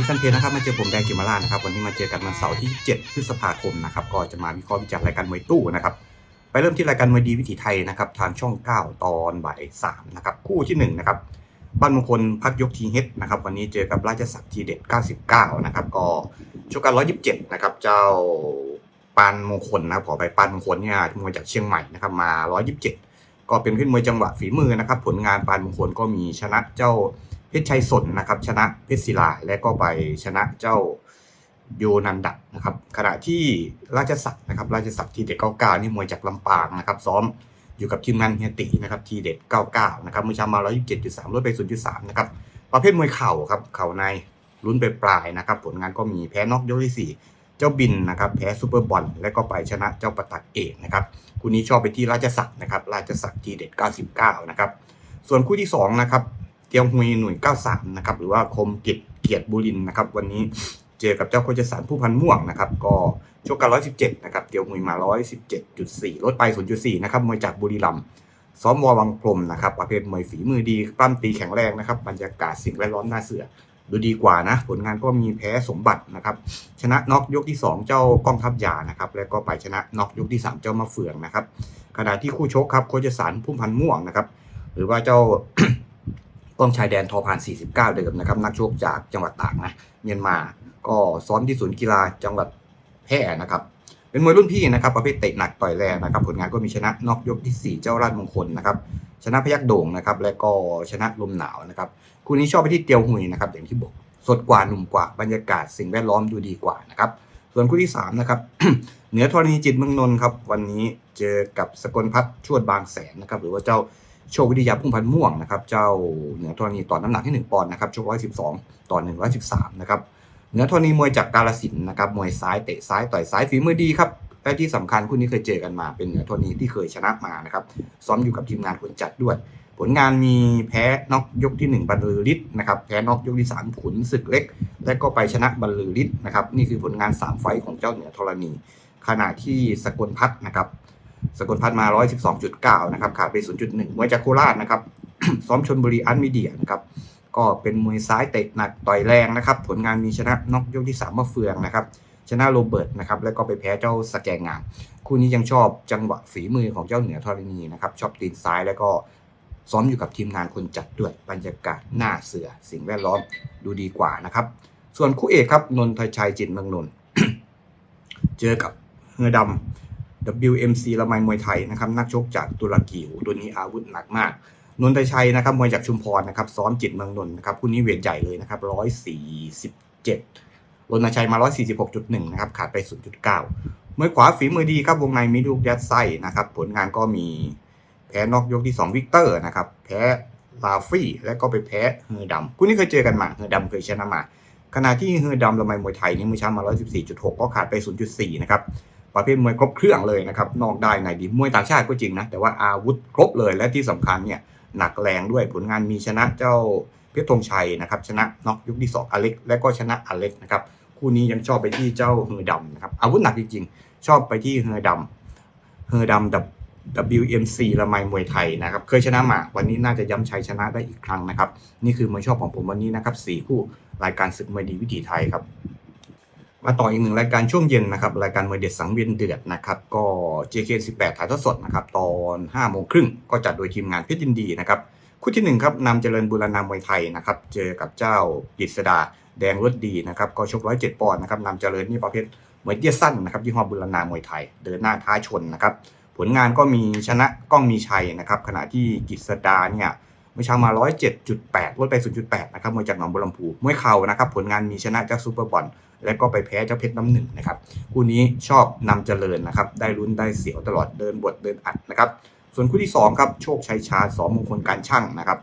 ดีแฟนเพจนะครับมาเจอผมแดงกิมาลานะครับวันนี้มาเจอกันวันเสาร์ที่ 7 พฤษภาคมนะครับก็จะมาวิเคราะห์วิจารณ์รายการมวยตู้นะครับไปเริ่มที่รายการมวยดีวิถีไทยนะครับทางช่อง 9 ตอนบ่าย3นะครับคู่ที่1นะครับบ้านมงคลพักยกทีเฮดนะครับวันนี้เจอกับราชสักดิ์ทีเด็ด 99 นะครับก็ชกกัน 127 นะครับเจ้าปานมงคลนะครับขอไปปานมงคลเนี่ยมวยจากเชียงใหม่นะครับมา 127 ก็เป็นขึ้นมวยจังหวะฝีมือนะครับผลงานปานมงคลก็มีชนะเจ้า เพชรชัยสนนะครับ ชนะเพชรศิลาและก็ไปชนะเจ้าโยนันดะนะครับ ขณะที่ราชสักดิ์นะครับ ราชสักดิ์ทีเด็ด99นี่มวยจากลำปางนะครับ ซ้อมอยู่กับทีมงานเฮียตินะครับทีเด็ด99นะครับมือชามา127.3ลดไป0.3นย์จุดสามนะครับประเภทมวยเข่าครับ เข่าในลุ้นไปปลายนะครับ ผลงานก็มีแพ้น็อกยกที่4เจ้าบินนะครับแพ้ซูเปอร์บอลและก็ไปชนะเจ้าประตักเอกนะครับคู่นี้ชอบไปที่ราชสักดิ์นะครับ ราชสักดิ์ทีเด็ด99นะครับ ส่วนคู่ที่สองนะครับ เตียวฮุยหน่วย 93 นะครับ หรือว่าคมกิจเกียรติบุรินนะครับ วันนี้เจอกับเจ้าโคจสารผู้พันม่วงนะครับ ก็ชกกัน 117 นะครับ เตียวฮุยมา 117.4 ลดไป 0.4 นะครับ มวยจากบุรีรัมย์ซ้อมวอวังพรมนะครับ ประเภทมวยฝีมือดีปล้ำตีแข็งแรงนะครับ บรรยากาศสิ่งแวดล้อมน่าเสือดูดีกว่านะ ผลงานก็มีแพ้สมบัตินะครับ ชนะน็อกยกที่ 2 เจ้ากล้องทัพยานะครับ แล้วก็ไปชนะน็อกยกที่ 3 เจ้ามะเฟืองนะครับขณะที่คู่ชกครับโคจสารผู้พันม่วงนะครับ หรือว่าเจ้า กองชายแดนทอพาน 49 เดิมนะครับ นักชกจากจังหวัดตากนะเมียนมา ก็ซ้อมที่ศูนย์กีฬาจังหวัดแพร่นะครับเป็นมวยรุ่นพี่นะครับประเภทเตะหนักต่อยแรงนะครับผลงานก็มีชนะนอกยกที่ 4 เจ้าราชมงคลนะครับชนะพยักโด่งนะครับและก็ชนะลมหนาวนะครับคู่นี้ชอบไปที่เตียวหุยนะครับอย่างที่บอกสดกว่าหนุ่มกว่าบรรยากาศสิ่งแวดล้อมดูดีกว่านะครับส่วนคู่ที่3นะครับเหนือธรณีจิตเมืองนนท์ครับวันนี้เจอกับสกลพัฒน์ชวดบางแสนนะครับหรือว่าเจ้า โชควิทยาพุ่งพันม่วงนะครับเจ้าเหนือธรณีต่อน้ำหนักที่1ปอนด์นะครับชก112 ต่อ 113นะครับเหนือธรณีมวยจากกาลสินนะครับมวยซ้ายเตะซ้ายต่อยซ้ายฝีมือดีครับและที่สำคัญคู่นี้เคยเจอกันมาเป็นเหนือธรณีที่เคยชนะมานะครับซ้อมอยู่กับทีมงานคนจัดด้วย ผลงานมีแพ้นอกยกที่ 1บรรลือฤทธิ์นะครับแพ้นอกยกที่3ขุนศึกเล็ก และก็ไปชนะบรรลือฤทธิ์นะครับนี่คือผลงาน 3 ไฟของเจ้าเหนือธรณี ขณะที่สกลพัฒน์นะครับ สกลพัฒน์มา 112.9 นะครับขาดไป 0.1 มวยจากโคราชนะครับซ้อมชนบุรีอันมีเดียนะครับก็เป็นมวยซ้ายเตะหนักต่อยแรงนะครับ ผลงานมีชนะนอกยกที่3มาเฟืองนะครับชนะโรเบิร์ตนะครับแล้วก็ไปแพ้เจ้าสแกงงามคู่นี้ยังชอบจังหวะฝีมือของเจ้าเหนือธรณีนะครับชอบตีนซ้ายแล้วก็ซ้อมอยู่กับทีมงานคนจัดด้วยบรรยากาศหน้าเสือสิ่งแวดล้อมดูดีกว่านะครับ ส่วนคู่เอกครับนนทชัยจิตเมืองนนทเจอกับเฮือดำ WMC ละไมมวยไทยนะครับนักชกจากตุรกีโอ้ตัวนี้อาวุธหนักมากนนทชัยนะครับมวยจากชุมพรนะครับซ้อมจิตเมืองนนท์นะครับคู่นี้เวทใหญ่เลยนะครับ147รนชัยมา 146.1 นะครับ ขาดไป 0.9มวยขวาฝีมือดีครับ วงในมีลูกยัดไส้นะครับ ผลงานก็มีแพ้นอกยกที่ 2 วิกเตอร์นะครับ แพ้ลาฟี่ และก็ไปแพ้เฮอดำคู่นี้เคยเจอกันมา เฮอดำเคยชนะมา ขณะที่เฮอดำละไมมวยไทยนี่มือช้ามา 114.6 ก็ขาดไป 0.4 นะครับ ประเภทมวยครบเครื่องเลยนะครับนอกได้ในดีมวยต่างชาติก็จริงนะแต่ว่าอาวุธครบเลยและที่สำคัญเนี่ยหนักแรงด้วยผลงานมีชนะเจ้าเพชรธงชัยนะครับชนะน็อกยุคที่2อเล็ก และก็ชนะอเล็กนะครับคู่นี้ยังชอบไปที่เจ้าเฮอดำนะครับอาวุธหนักจริงๆ ชอบไปที่เฮอดำเฮอดำดับ WMC ละไมมวยไทยนะครับเคยชนะมา วันนี้น่าจะย้ำชัยชนะได้อีกครั้งนะครับ นี่คือมวยชอบของผมวันนี้นะครับสี่คู่รายการศึกมวยดีวิถีไทยครับ มาต่ออีกหนึ่งรายการช่วงเย็นนะครับรายการมวยเด็ดสังเวียนเดือดนะครับก็ JK18 ถ่ายทอดสดนะครับตอน5โมงครึ่งก็จัดโดยทีมงานเพชรยินดีนะครับคู่ที่1ครับนำเจริญบุรณามวยไทยนะครับเจอกับเจ้ากฤษดาแดงรถดีนะครับก็ชก107ปอนด์นะครับนำเจริญนี่ประเภทมวยเตี้ยสั้นนะครับยี่ห้อบุรณามวยไทย เดินหน้าท้าชนนะครับผลงานก็มีชนะก้องมีชัยนะครับขณะที่กฤษดาเนี่ย มื่อเช้ามา 107.8ลดไป 0.8 นะครับมวยจากหนองบัวลำพูมวยเข่านะครับ ผลงานมีชนะเจ้าซูเปอร์บอลและก็ไปแพ้เจ้าเพชรน้ำหนึ่งนะครับคู่นี้ชอบนำเจริญนะครับ ได้ลุ้นได้เสียวตลอดเดินบทเดินอัดนะครับ ส่วนคู่ที่ 2 ครับโชคชัยชาญสอมงคลการช่างนะครับ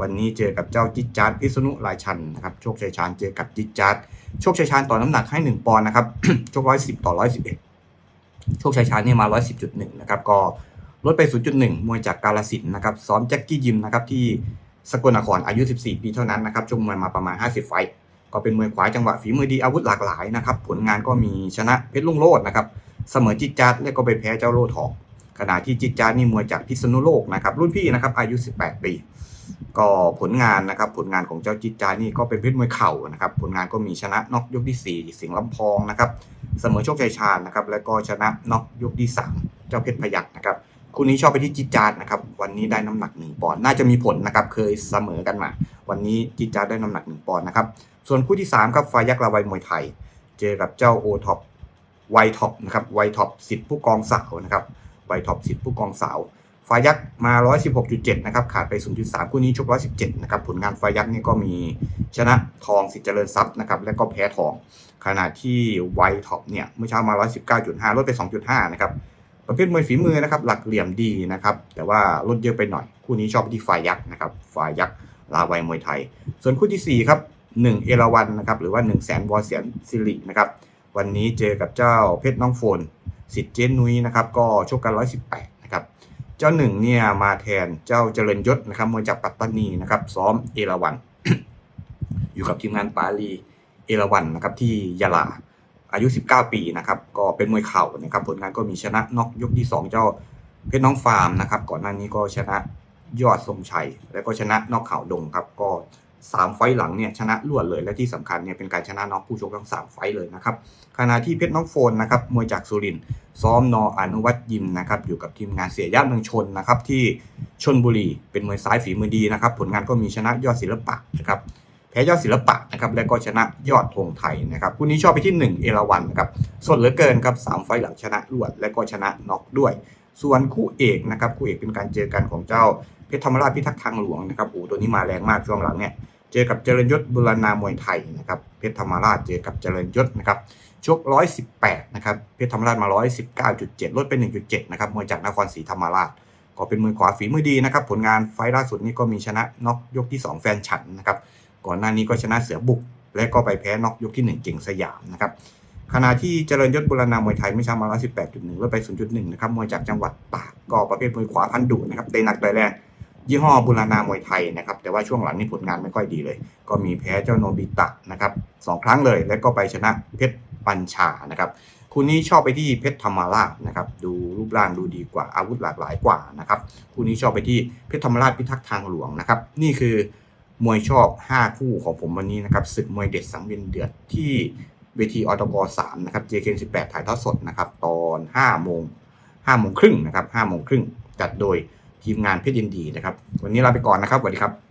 วันนี้เจอกับเจ้าจิจจาร์พิษณุลายชันนะครับโชคชัยชาญเจอกับจิจจาร์โชคชัยชาญต่อน้ำหนักให้ 1 ปอนด์นะครับโชค110ต่อ111โชคชัยชาญเนี่ยมา110.1นะครับก็ ลดไป 0.1 มวยจากกาลสินนะครับ ซ้อมแจ็คกี้ยิมนะครับที่สกลนครอายุ 14 ปีเท่านั้นนะครับชกมวยมาประมาณ 50 ไฟก็เป็นมวยขวาจังหวะฝีมือดีอาวุธหลากหลายนะครับ ผลงานก็มีชนะเพชรลุงโลดนะครับ เสมอจิตจาร์ดและก็ไปแพ้เจ้าโลทอง ขณะที่จิตจาร์ดนี่มวยจากพิษณุโลกนะครับ รุ่นพี่นะครับอายุ 18 ปี ก็ผลงานนะครับผลงานของเจ้าจิตจานี่ก็เป็นเพชรมวยเข่านะครับ ผลงานก็มีชนะน็อกยกที่ 4 สิงห์ลำพองนะครับ เสมอโชคชัยชาญนะครับ แล้วก็ชนะน็อกยกที่ 3 เจ้าเพชรพยักนะครับ คู่นี้ชอบไปที่จิจาร์นะครับ วันนี้ได้น้ำหนักหนึ่งปอนด์น่าจะมีผลนะครับ เคยเสมอกันมา วันนี้จิจาร์ได้น้ำหนักหนึ่งปอนด์นะครับ ส่วนคู่ที่3ครับฟายักลาวัยมวยไทย เจอกับเจ้าโอท็อปไวท็อปนะครับไวท็อปสิทธิ์ผู้กองสาวนะครับไวท็อปสิทธิ์ผู้กองสาวฟายักษ์มา 116.7 นะครับ ขาดไป 0.3 คู่นี้ชก 117 นะครับ ผลงานฟายักษ์นี่ก็มีชนะทองสิทธิ์เจริญทรัพย์นะครับ และก็แพ้ทอง ขณะที่ไวท็อปเนี่ย เมื่อเช้ามา 119.5 ลดไป 2.5 นะครับ ประเภทมวยฝีมือนะครับหลักเหลี่ยมดีนะครับแต่ว่าลดเยอะไปหน่อย คู่นี้ชอบที่ฟายยักษ์นะครับฟายยักษ์ลาวัยมวยไทย ส่วนคู่ที่4ครับ1เอราวันนะครับหรือว่า1 0 0 0 0แสนวอเสียนซิรินะครับวันนี้เจอกับเจ้าเพชรน้องโฟนสิทธิ์เจนนุ้ยนะครับก็ชกกัน 118นะครับเจ้าหนึ่งเนี่ยมาแทนเจ้าเจริญยศนะครับมวยจากปัตตานีนะครับซ้อมเอราวันอยู่กับทีมงานปาลีเอราวันนะครับที่ยะลา อายุ 19 ปีนะครับก็เป็นมวยเข่านะครับผลงานก็มีชนะน็อกยกที่ 2 เจ้าเพชรน้องฟาร์มนะครับก่อนหน้านี้ก็ชนะยอดทรงชัย แล้วก็ชนะน็อกเข่าดงครับก็สามไฟต์หลังเนี่ยชนะรวดเลยและที่สำคัญเนี่ยเป็นการชนะน็อกผู้ชกทั้งสามไฟต์เลยนะครับขณะที่เพชรน้องโฟนนะครับมวยจากสุรินทร์ซ้อมนออนุวัตยิมนะครับอยู่กับทีมงานเสียย่าเมืองชนนะครับที่ชนบุรีเป็นมวยซ้ายฝีมือดีนะครับผลงานก็มีชนะยอดศิลปะนะครับ แพ้ยอดศิลปะนะครับและก็ชนะยอดธงไทยนะครับคู่นี้ชอบไปที่ 1 เอราวันนะครับสดเหลือเกินครับสามไฟล์หลังชนะรวด และก็ชนะน็อกด้วย ส่วนคู่เอกนะครับคู่เอกเป็นการเจอกันของเจ้าเพชรธรรมราชพิทักษ์ทางหลวงนะครับโอ้ตัวนี้มาแรงมากช่วงหลังเนี่ยเจอกับเจริญยศบุรณามวยไทยนะครับเพชรธรรมราชเจอกับเจริญยศนะครับชก 118 นะครับ เพชรธรรมราชมา 119.7 ลดไป1.7 นะครับ มวยจากนครศรีธรรมราช ก็เป็นมือขวาฝีมือดีนะครับ ผลงานไฟล์ล่าสุดนี้ก็มีชนะน็อกยกที่ 2 แฟนฉันนะครับ ก่อนหน้านี้ก็ชนะเสือบุก และก็ไปแพ้น็อกยกที่ 1 เก่งสยามนะครับขณะที่เจริญยศบุรณามวยไทยไม่ช้ามา118.1ลดไป0.1นะครับมวยจากจังหวัดตากก็ประเภทมวยขวาพันดุนะครับเตะหนักแต่แรงยี่ห้อบุรณามวยไทยนะครับแต่ว่าช่วงหลังนี่ผลงานไม่ค่อยดีเลย ก็มีแพ้เจ้าโนบิตะนะครับสองครั้งเลย และก็ไปชนะเพชรปัญชานะครับคู่นี้ชอบไปที่เพชรธรรมาราชนะครับดูรูปร่างดูดีกว่าอาวุธหลากหลายกว่านะครับคู่นี้ชอบไปที่เพชรธรรมราชพิทักษ์ทางหลวงนะครับนี่คือ มวยชอบ 5 คู่ของผมวันนี้นะครับศึกมวยเด็ดสังเวียนเดือดที่เวทีออตก3นะครับ JK18 ถ่ายทอดสดนะครับตอน5โมง5โมงครึ่งนะครับ5โมงครึ่งจัดโดยทีมงานเพชรยินดีนะครับ วันนี้ลาไปก่อนนะครับสวัสดีครับ